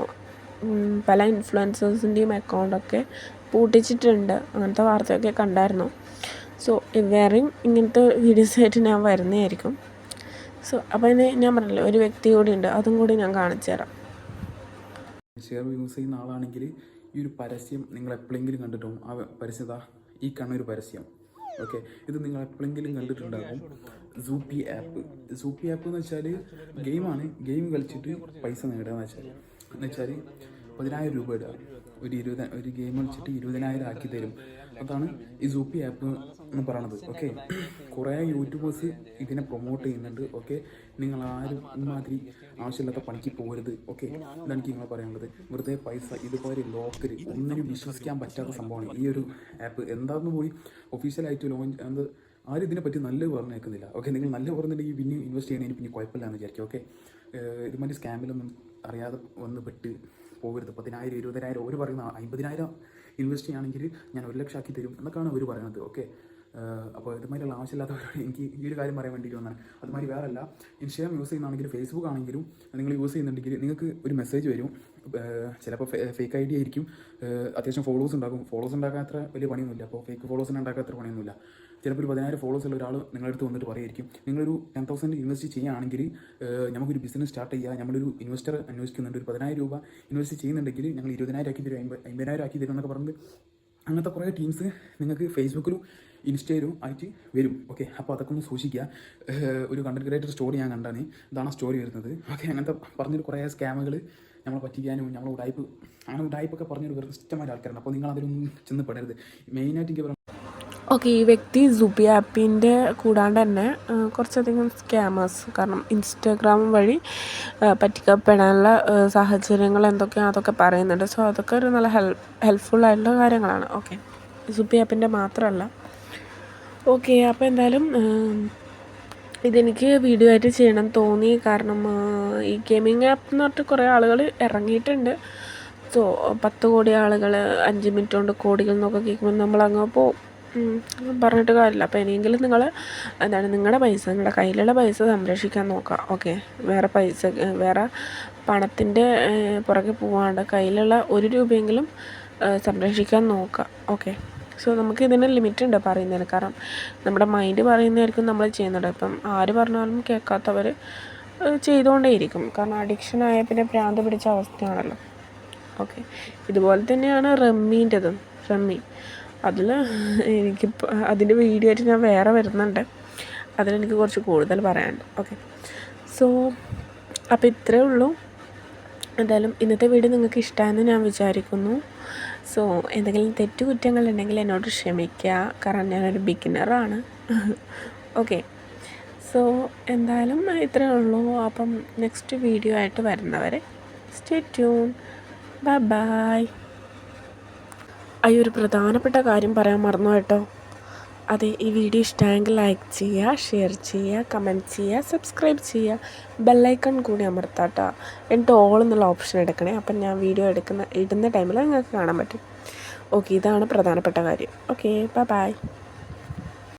Speaker 1: പല ഇൻഫ്ലുവൻസേഴ്സിന്റെയും അക്കൗണ്ടൊക്കെ പൂട്ടിച്ചിട്ടുണ്ട്. അങ്ങനത്തെ വാർത്തയൊക്കെ കണ്ടായിരുന്നു. സോ വേറെയും ഇങ്ങനത്തെ വീഡിയോസ് ആയിട്ട് ഞാൻ വരുന്നതായിരിക്കും. സോ അപ്പോൾ ഇനി ഞാൻ പറഞ്ഞില്ലേ ഒരു വ്യക്തി കൂടി ഉണ്ട്. അതും കൂടി ഞാൻ കാണിച്ചു തരാം
Speaker 5: ഷെയർ യൂസ് ചെയ്യുന്ന ആളാണെങ്കിൽ ഈ ഒരു പരസ്യം നിങ്ങൾ എപ്പോഴെങ്കിലും കണ്ടിട്ടും ആ പരസ്യത ഈ കണ്ണൊരു പരസ്യം. ഓക്കെ ഇത് നിങ്ങൾ എപ്പോഴെങ്കിലും കണ്ടിട്ടുണ്ടാകും സൂപ്പി ആപ്പ് സൂപ്പി ആപ്പ് എന്ന് വെച്ചാൽ ഗെയിമാണ് ഗെയിം കളിച്ചിട്ട് പൈസ നേടുക എന്ന് വെച്ചാൽ എന്ന് വെച്ചാൽ പതിനായിരം രൂപ ഇടുക. ഒരു ഇരുപത് ഒരു ഗെയിം കളിച്ചിട്ട് ഇരുപതിനായിരം ആക്കി തരും. അതാണ് ഈ സൂപ്പി ആപ്പ് എന്ന് പറയണത്. ഓക്കെ കുറേ യൂട്യൂബേഴ്സ് ഇതിനെ പ്രൊമോട്ട് ചെയ്യുന്നുണ്ട്. ഓക്കെ നിങ്ങൾ ആരും ഇമാതിരി ആവശ്യമില്ലാത്ത പണിക്ക് പോകരുത്. ഓക്കെ ഇതാണ് എനിക്ക് നിങ്ങൾ പറയാനുള്ളത്. വെറുതെ പൈസ ഇതുപോലെ ലോക്കൽ ഒന്നിനും വിശ്വസിക്കാൻ പറ്റാത്ത സംഭവമാണ് ഈ ഒരു ആപ്പ് എന്താണെന്ന് പോയി ഒഫീഷ്യലായിട്ട് ലോഞ്ച് എന്ത് ആരും ഇതിനെപ്പറ്റി നല്ലത് പറഞ്ഞേക്കുന്നില്ല. ഓക്കെ നിങ്ങൾ നല്ല പറഞ്ഞിട്ടുണ്ടെങ്കിൽ പിന്നെ ഇൻവെസ്റ്റ് ചെയ്യണതിന് പിന്നെ കുഴപ്പമില്ല എന്ന് വിചാരിക്കും ഓക്കെ ഇതുമാതിരി സ്കാമിലൊന്നും അറിയാതെ വന്ന് പെട്ട് പോകരുത്. പതിനായിരം ഇരുപതിനായിരം ഒരു പറയുന്ന അമ്പതിനായിരം ഇൻവെസ്റ്റ് ചെയ്യുകയാണെങ്കിൽ ഞാൻ ഒരു ലക്ഷം ആക്കി തരും എന്നൊക്കെയാണ് അവർ പറയുന്നത്. ഓക്കെ? അപ്പോൾ ഇതുമാതിരിയുള്ള ആവശ്യമില്ലാത്തവരോട് എനിക്ക് ഈ ഒരു കാര്യം പറയാൻ വേണ്ടിയിട്ട് വന്നാണ് അതുമാതിരി വേറല്ല ഇൻസ്റ്റാഗ്രാം യൂസ് ചെയ്യുന്നതാണെങ്കിലും ഫേസ്ബുക്ക് ആണെങ്കിലും നിങ്ങൾ യൂസ് ചെയ്യുന്നുണ്ടെങ്കിൽ നിങ്ങൾക്ക് ഒരു മെസ്സേജ് വരും. ചിലപ്പോൾ ഫേക്ക് ഐ ഡി ആയിരിക്കും. അത്യാവശ്യം ഫോളോവേഴ്സ് ഉണ്ടാകും. ഫോളോവേഴ്സ് ഉണ്ടാക്കാൻ അത്ര വലിയ പണിയൊന്നുമില്ല. അപ്പോൾ ഫേക്ക് ഫോളോസിനെ ഉണ്ടാക്കാൻ അത്ര പണിയൊന്നുമില്ല. ചിലപ്പോൾ ഒരു പതിനായിരം ഫോളോസ് ഉള്ള ഒരാൾ നിങ്ങളുടെ അടുത്ത് വന്നിട്ട് പറയുമായിരിക്കും. നിങ്ങളൊരു ടെൻ തൗസൻഡ് ഇൻവെസ്റ്റ് ചെയ്യുകയാണെങ്കിൽ നമുക്കൊരു ബിസിനസ് സ്റ്റാർട്ട് ചെയ്യുക. നമ്മളൊരു ഇൻവെസ്റ്റർ അന്വേഷിക്കുന്നുണ്ട്. ഒരു പതിനായിരം രൂപ ഇൻവെസ്റ്റ് ചെയ്യുന്നുണ്ടെങ്കിൽ ഞങ്ങൾ ഇരുപതിനായിരം ആക്കി തരും അമ്പ- അമ്പതിനായിരം ആക്കി തരും എന്നൊക്കെ പറഞ്ഞ് അങ്ങനത്തെ കുറേ ടീംസ് നിങ്ങൾക്ക് ഫേസ്ബുക്കിലും ഇൻസ്റ്റയിലും ആയിട്ട് വരും. ഓക്കെ അപ്പോൾ അതൊക്കെ ഒന്ന് സൂക്ഷിക്കുക. ഒരു കണ്ടന്റ് ക്രിയേറ്റർ സ്റ്റോറി ഞാൻ കണ്ടാണ് ഇതാണ് സ്റ്റോറി വരുന്നത്. ഓക്കെ അങ്ങനത്തെ പറഞ്ഞൊരു കുറേ സ്കാമുകൾ നമ്മളെ പറ്റിക്കാനും നമ്മൾ ഉടായ്പ് അങ്ങനെ ഉടായ്പൊക്കെ പറഞ്ഞൊരു വെറുതെ ഇഷ്ടമായിട്ട് ആൾക്കാരാണ്. അപ്പോൾ നിങ്ങൾ അതിലൊന്നും ചെന്ന് പെടരുത്. മെയിനായിട്ട് എനിക്ക്
Speaker 1: ഓക്കെ ഈ വ്യക്തി സുബി ആപ്പിന്റെ കൂടാണ്ട് തന്നെ കുറച്ചധികം സ്കാമേഴ്സ് കാരണം ഇൻസ്റ്റാഗ്രാം വഴി പറ്റിക്കപ്പെടാനുള്ള സാഹചര്യങ്ങൾ എന്തൊക്കെയാണ് അതൊക്കെ പറയുന്നുണ്ട്. സോ അതൊക്കെ ഒരു നല്ല ഹെൽപ്പ് ഹെൽപ്ഫുൾ ആയിട്ടുള്ള കാര്യങ്ങളാണ്. ഓക്കെ സുബി ആപ്പിന്റെ മാത്രമല്ല. ഓക്കെ അപ്പോൾ എന്തായാലും ഇതെനിക്ക് വീഡിയോ ആയിട്ട് ചെയ്യണം തോന്നി. കാരണം ഈ ഗെയിമിംഗ് ആപ്പ് എന്ന് പറഞ്ഞിട്ട് കുറേ ആളുകൾ ഇറങ്ങിയിട്ടുണ്ട്. സോ പത്ത് കോടി ആളുകൾ അഞ്ച് മിനിറ്റ് കൊണ്ട് കോടികൾ എന്നൊക്കെ കേൾക്കുമ്പോൾ പോവും. ഉം, പറഞ്ഞിട്ട് കാര്യമില്ല. അപ്പോൾ ഇനിയെങ്കിലും നിങ്ങൾ എന്താണ് നിങ്ങളുടെ പൈസ നിങ്ങളുടെ കയ്യിലുള്ള പൈസ സംരക്ഷിക്കാൻ നോക്കുക ഓക്കെ വേറെ പൈസ വേറെ പണത്തിന്റെ പുറകെ പോവാണ്ട് കയ്യിലുള്ള ഒരു രൂപയെങ്കിലും സംരക്ഷിക്കാൻ നോക്കുക ഓക്കെ സോ നമുക്ക് ഇതിന് ലിമിറ്റ് ഉണ്ട് പറയുന്നതിന്. കാരണം നമ്മുടെ മൈൻഡ് പറയുന്നതായിരിക്കും നമ്മൾ ചെയ്യുന്നത്. ഇപ്പം ആര് പറഞ്ഞാലും കേൾക്കാത്തവർ ചെയ്തുകൊണ്ടേയിരിക്കും കാരണം അഡിക്ഷൻ ആയ പിന്നെ ഭ്രാന്ത് പിടിച്ച അവസ്ഥയാണല്ലോ. ഓക്കെ ഇതുപോലെ തന്നെയാണ് റമ്മീന്റെതും. റമ്മി അതിൽ എനിക്ക് അതിന്റെ വീഡിയോ ആയിട്ട് ഞാൻ വേറെ വരുന്നുണ്ട്. അതിലെനിക്ക് കുറച്ച് കൂടുതൽ പറയാനുണ്ട്. ഓക്കെ സോ അപ്പോൾ ഇത്രയേ ഉള്ളൂ. എന്തായാലും ഇന്നത്തെ വീഡിയോ നിങ്ങൾക്ക് ഇഷ്ടമായെന്ന് ഞാൻ വിചാരിക്കുന്നു. സോ എന്തെങ്കിലും തെറ്റുകുറ്റങ്ങളുണ്ടെങ്കിൽ എന്നോട് ക്ഷമിക്കുക. കാരണം ഞാനൊരു ബിഗിനറാണ് ഓക്കെ സോ എന്തായാലും ഇത്രയേ ഉള്ളൂ. അപ്പം നെക്സ്റ്റ് വീഡിയോ ആയിട്ട് വരുന്നവരെ സ്റ്റേ ട്യൂൺ ബൈ ബൈ അയ്യോ ഒരു പ്രധാനപ്പെട്ട കാര്യം പറയാൻ മറന്നു കേട്ടോ. അതെ ഈ വീഡിയോ ഇഷ്ടമായെങ്കിൽ ലൈക്ക് ചെയ്യുക ഷെയർ ചെയ്യുക കമന്റ് ചെയ്യുക സബ്സ്ക്രൈബ് ചെയ്യുക. ബെല്ലൈക്കൺ കൂടി അമർത്താട്ടോ എന്നിട്ട് ഓൾ എന്നുള്ള ഓപ്ഷൻ എടുക്കണേ. അപ്പം ഞാൻ വീഡിയോ എടുക്കുന്ന ഇടുന്ന ടൈമിൽ നിങ്ങൾക്ക് കാണാൻ പറ്റും. ഓക്കെ ഇതാണ് പ്രധാനപ്പെട്ട കാര്യം. Okay bye bye